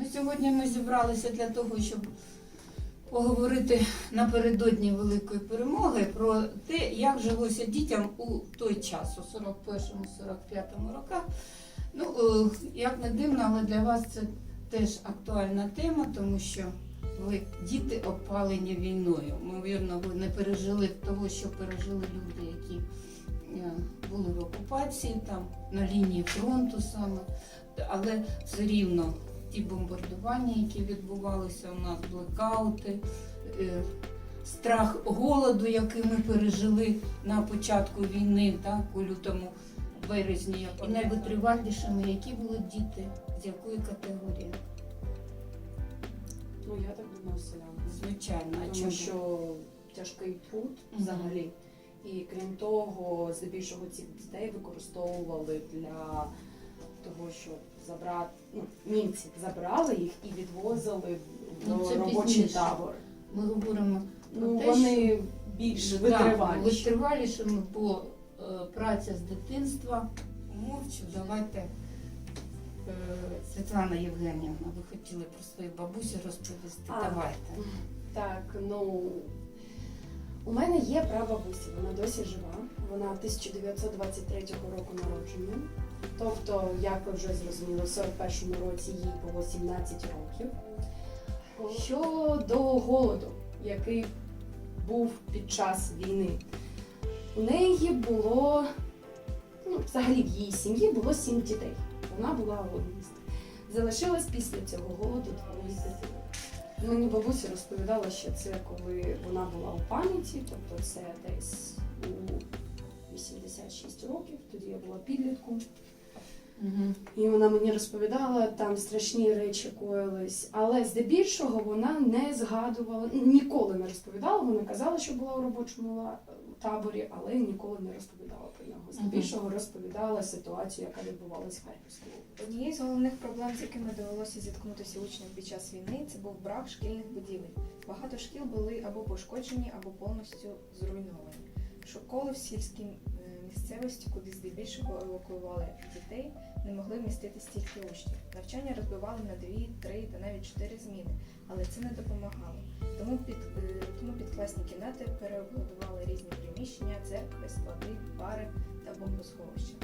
Ну, сьогодні ми зібралися для того, щоб поговорити напередодні великої перемоги про те, як жилося дітям у той час, у 41-45 роках. Ну, е, як не дивно, але для вас це теж актуальна тема, тому що ви діти опалені війною. Ймовірно, ви не пережили того, що пережили люди, які е, були в окупації, там на лінії фронту саме. Але все рівно ті бомбардування, які відбувалися у нас, блекаути, е, страх голоду, який ми пережили на початку війни, так, у лютому березні, і найвитривалішими, які були діти, з якої категорії? Ну я так думаю, селяни. Звичайно, а Тому чому? що тяжкий труд взагалі. І крім того, здебільшого цих дітей використовували для того, щоб забрати ну, німці забрали їх і відвозили в Ну, це робочий пізніше. табор. Ми говоримо про Ну те, вони більш Да, витриваліші. витривалішими, бо е, праця з дитинства. Мовчу, давайте. Е, Світлана Євгенівна, ви хотіли про свою бабусю розповісти. А. Давайте. Так, ну у мене є прабабуся, вона досі жива. Вона 1923 року народження. Тобто, як ви вже зрозуміли, в 41-му році їй було 17 років. Щодо голоду, який був під час війни, у неї було, ну, взагалі в її сім'ї було сім дітей. Вона була одним з них. Залишилось після цього голоду двоє дітей. Мені бабуся розповідала, що це коли вона була у пам'яті, тобто це десь у 86 років, тоді я була підлітком. Угу. І вона мені розповідала, там страшні речі коїлись, але здебільшого вона не згадувала, ніколи не розповідала. Вона казала, що була у робочому таборі, але ніколи не розповідала про нього. Здебільшого розповідала ситуацію, яка відбувалась в Харківській області. Однією з головних проблем, з якими довелося зіткнутися учням під час війни, це був брак шкільних будівель. Багато шкіл були або пошкоджені, або повністю зруйновані. Школи в сільській місцевості, куди здебільшого евакуювали дітей, не могли вмістити стільки учнів. Навчання розбивали на дві, три та навіть чотири зміни, але це не допомагало. Тому під е, тому підкласні кімнати переобладнували різні приміщення, церкви, склади, бари та бомбосховища.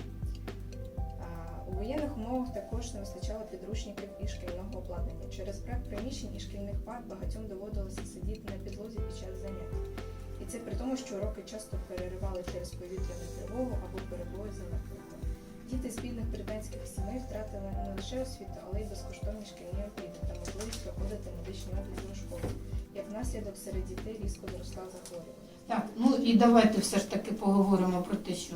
У воєнних умовах також не вистачало підручників і шкільного обладнання. Через брак приміщень і шкільних пар багатьом доводилося сидіти на підлозі під час занять. Це при тому, що уроки часто переривали через повітряну тривогу або перебої з електрикою. Діти з бідних британських сімей втратили не лише освіту, але й безкоштовні шкільні обіди та можливість проходити медичний огляд у школу. Як наслідок серед дітей різко зросла захворюваність. Так, ну і давайте все ж таки поговоримо про те, що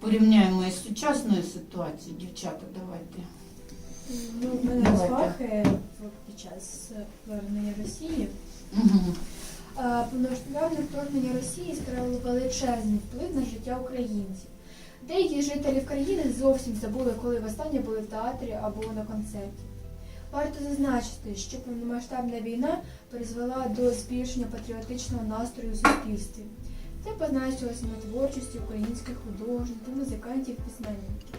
порівняємо із сучасною ситуацією. Дівчата, давайте. Ну, в мене Давайте. розваги під час повернення Росії. Угу. А, Повномасштабне вторгнення Росії справило величезний вплив на життя українців. Деякі жителі країни зовсім забули, коли востаннє були в театрі або на концерті. Варто зазначити, що повномасштабна війна призвела до збільшення патріотичного настрою в суспільстві. Це позначилося на творчості українських художників, музикантів, письменників.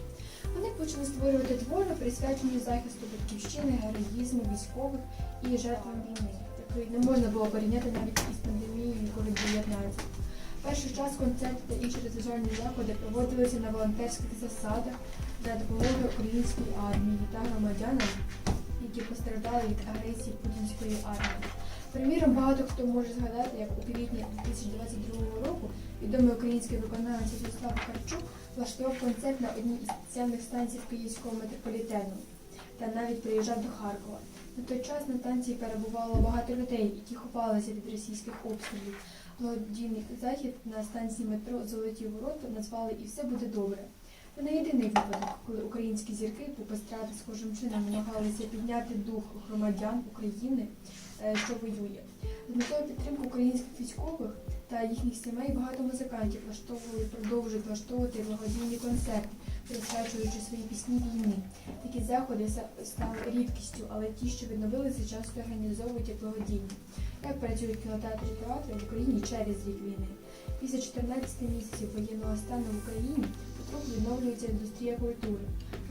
Вони почали створювати твори, присвячені захисту батьківщини, героїзму військових і жертвам війни, якої не можна було порівняти навіть із пандемією COVID-19. Перший час концерти та інші розважальні заходи проводилися на волонтерських засадах для допомоги українській армії та громадянам, які постраждали від агресії путінської армії. Приміром, багато хто може згадати, як у квітні 2022 року відомий український виконавець Вячеслав Харчук влаштував концерт на одній із спеціальних станцій Київського метрополітену та навіть приїжджав до Харкова. На той час на станції перебувало багато людей, які ховалися від російських обстрілів. Благодійний захід на станції метро Золоті ворота назвали І все буде добре. Це не єдиний випадок, коли українські зірки попестрати схожим чином намагалися підняти дух громадян України, що воює. З метою підтримки українських військових та їхніх сімей багато музикантів влаштовували продовжують влаштовувати благодійні концерти, присвячуючи свої пісні війни. Такі заходи стали рідкістю, але ті, що відновилися, часто організовують як благодійні. Як працюють кінотеатри і театри в Україні через рік війни? Після 14 місяців воєнного стану в Україні потроху відновлюється індустрія культури.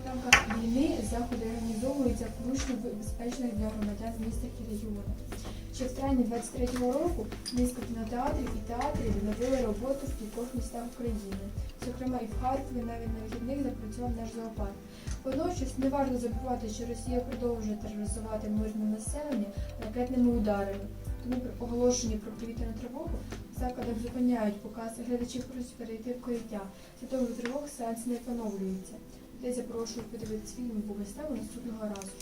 Рамках війни заходи організовуються включно безпечних для громадян містах і регіонах. Ще в травні 23-го року низка кінотеатрів і театрів відновили роботу в кількох містах України. Зокрема, і в Харкові навіть на вихідних запрацював наш зоопарк. Водночас не варто забувати, що Росія продовжує тероризувати мирне населення ракетними ударами. Тому при оголошенні про повітряну тривогу в закладах зупиняють показ, глядачі просять перейти в укриття. Святого тривог сеанс не поновлюється. Людей запрошують подивитися фільм або виставу наступного разу.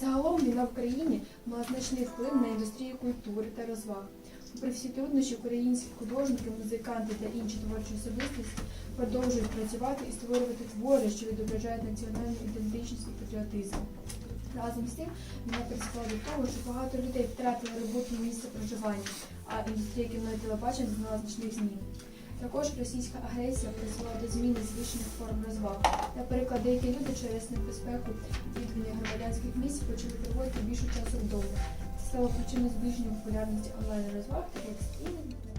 Загалом війна в країні мала значний вплив на індустрію культури та розваг. Попри всі труднощі, українські художники, музиканти та інші творчі особистості продовжують працювати і створювати твори, що відображають національну ідентичність і патріотизм. Разом з тим, вона призвела до того, що багато людей втратили роботу і місце проживання, а індустрія кіно і телебачення зазнала значних змін. Також російська агресія призвела до зміни звичних форм розваг. Наприклад, деякі люди через небезпеку відвідування громадянських місць почали проводити більше часу вдома. Це стало причиною збільшення популярності онлайн розваг та екстремів